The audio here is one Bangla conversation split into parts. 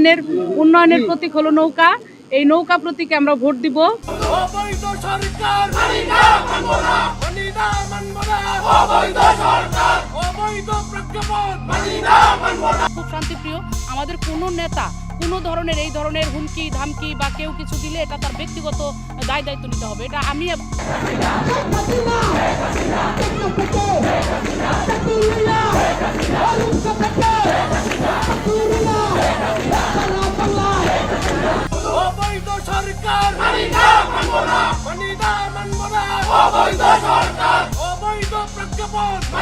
উন্নয়নের উন্নয়নের প্রতীক হলো নৌকা। এই নৌকা প্রতীকে আমরা ভোট দিব। অবৈধ সরকার না মানব না না মানব না অবৈধ সরকার অবৈধ প্রজ্ঞাপন না মানব না খুব শান্তিপ্রিয়। আমাদের কোনো নেতা কোনো ধরনের এই ধরনের হুমকি ধামকি বা কেউ কিছু দিলে এটা তার ব্যক্তিগত দায় দায়িত্ব নিতে হবে। এটা আমি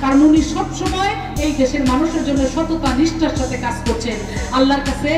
কারণ উনি সবসময় এই দেশের মানুষের জন্য সততা নিষ্ঠার সাথে কাজ করছেন। আল্লাহর কাছে